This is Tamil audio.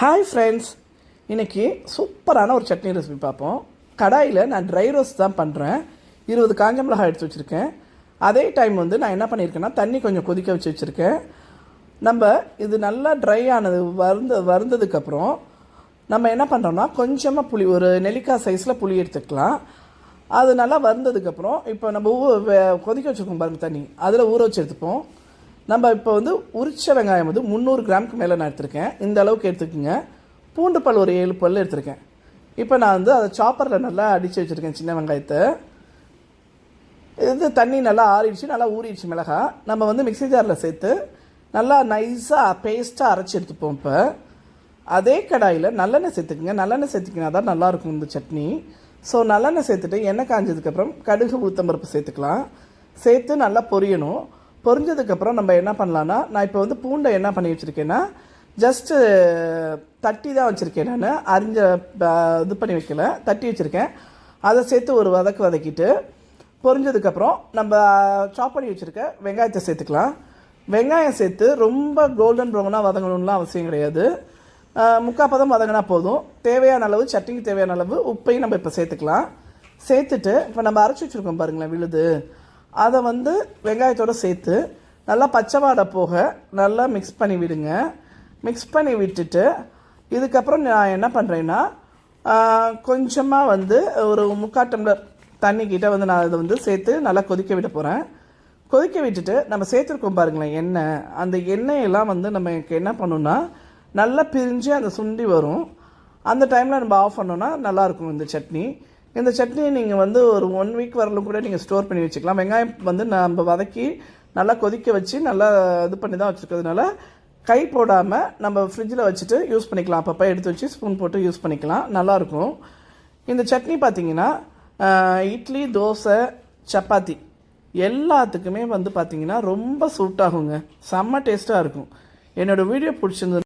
ஹாய் ஃப்ரெண்ட்ஸ் இன்றைக்கி சூப்பரான ஒரு சட்னி ரெசிபி பார்ப்போம். கடாயில் நான் ட்ரை ரோஸ்ட் தான் பண்ணுறேன் இருபது காஞ்ச மிளகாய் எடுத்து வச்சுருக்கேன். அதே டைம் வந்து நான் என்ன பண்ணியிருக்கேன்னா தண்ணி கொஞ்சம் கொதிக்க வச்சு வச்சுருக்கேன். நம்ம இது நல்லா ட்ரை ஆனது வருந்த வருந்ததுக்கப்புறம் நம்ம என்ன பண்ணுறோம்னா கொஞ்சமாக புளி ஒரு நெல்லிக்காய் சைஸில் புளி எடுத்துக்கலாம். அது நல்லா வந்ததுக்கப்புறம் இப்போ நம்ம ஊ வே- கொதிக்க வச்சுருக்கோம் பாருங்கள் தண்ணி. அதில் ஊற வச்சு எடுத்துப்போம். நம்ம இப்போ வந்து உரிச்ச வெங்காயம் வந்து முந்நூறு கிராமுக்கு மேலே நான் எடுத்திருக்கேன். இந்த அளவுக்கு எடுத்துக்கோங்க. பூண்டு பல் ஒரு ஏழு பல் எடுத்திருக்கேன். இப்போ நான் வந்து அதை சாப்பரில் நல்லா அடித்து வச்சுருக்கேன் சின்ன வெங்காயத்தை. இது தண்ணி நல்லா ஆறிடுச்சு நல்லா ஊறிடுச்சு மிளகா. நம்ம வந்து மிக்ஸி ஜாரில் சேர்த்து நல்லா நைஸாக பேஸ்ட்டாக அரைச்சி எடுத்துப்போம் இப்போ. அதே கடாயில் நல்லெண்ணெய் சேர்த்துக்குங்க. நல்லெண்ணெய் சேர்த்துக்கினா தான் நல்லாயிருக்கும் இந்த சட்னி. ஸோ நல்லெண்ணெய் சேர்த்துட்டு எண்ணெய் காஞ்சதுக்கப்புறம் கடுகு உளுத்தம்பருப்பு சேர்த்துக்கலாம். சேர்த்து நல்லா பொரியணும். பொரிஞ்சதுக்கப்புறம் நம்ம என்ன பண்ணலான்னா நான் இப்போ வந்து பூண்டை என்ன பண்ணி வச்சுருக்கேன்னா ஜஸ்ட்டு தட்டி தான் வச்சுருக்கேன் நான். அரிஞ்ச ப- இது பண்ணி வைக்கல. தட்டி வச்சுருக்கேன். அதை சேர்த்து ஒரு வதக்கு வதக்கிட்டு பொரிஞ்சதுக்கப்புறம் நம்ம சாப் பண்ணி வச்சுருக்க வெங்காயத்தை சேர்த்துக்கலாம். வெங்காயம் சேர்த்து ரொம்ப கோல்டன் ப்ரௌனாக வதங்கணும்லாம் அவசியம் கிடையாது. ஆஹ் முக்கால் பதம் வதங்கினா போதும். தேவையான அளவு சட்னிக்கு தேவையான அளவு உப்பையும் நம்ம இப்போ சேர்த்துக்கலாம். சேர்த்துட்டு இப்போ நம்ம அரைச்சி வச்சுருக்கோம் பாருங்களேன் விழுது. அதை வந்து வெங்காயத்தோடு சேர்த்து நல்லா பச்சை வாடை போக நல்லா மிக்ஸ் பண்ணி விடுங்க. மிக்ஸ் பண்ணி விட்டுட்டு இதுக்கப்புறம் நான் என்ன பண்ணுறேன்னா கொஞ்சமாக வந்து ஒரு முக்கால் டம்ளர் தண்ணிக்கிட்ட வந்து நான் அதை வந்து சேர்த்து நல்லா கொதிக்க விட போகிறேன் கொதிக்க விட்டுட்டு நம்ம சேர்த்துருக்கோம் பாருங்களேன் எண்ணெய். அந்த எண்ணெயெல்லாம் வந்து நம்ம என்ன பண்ணணும்னா நல்லா பிரிஞ்சு அந்த சுண்டி வரும். அந்த டைமில் நம்ம ஆஃப் பண்ணோன்னா நல்லாயிருக்கும் இந்த சட்னி. இந்த சட்னியை நீங்கள் வந்து ஒரு ஒன் வீக் வரலும் கூட நீங்கள் ஸ்டோர் பண்ணி வச்சுக்கலாம். வெங்காயம் வந்து நம்ம வதக்கி நல்லா கொதிக்க வச்சு நல்லா இது பண்ணி தான் வச்சுருக்கிறதுனால கை போடாமல் நம்ம ஃப்ரிட்ஜில் வச்சுட்டு யூஸ் பண்ணிக்கலாம். அப்பப்போ எடுத்து வச்சு ஸ்பூன் போட்டு யூஸ் பண்ணிக்கலாம். நல்லாயிருக்கும் இந்த சட்னி பார்த்தீங்கன்னா இட்லி தோசை சப்பாத்தி எல்லாத்துக்குமே வந்து பார்த்திங்கன்னா ரொம்ப சூட் ஆகுங்க. செம்ம டேஸ்ட்டாக இருக்கும். என்னோடய வீடியோ பிடிச்சிருந்து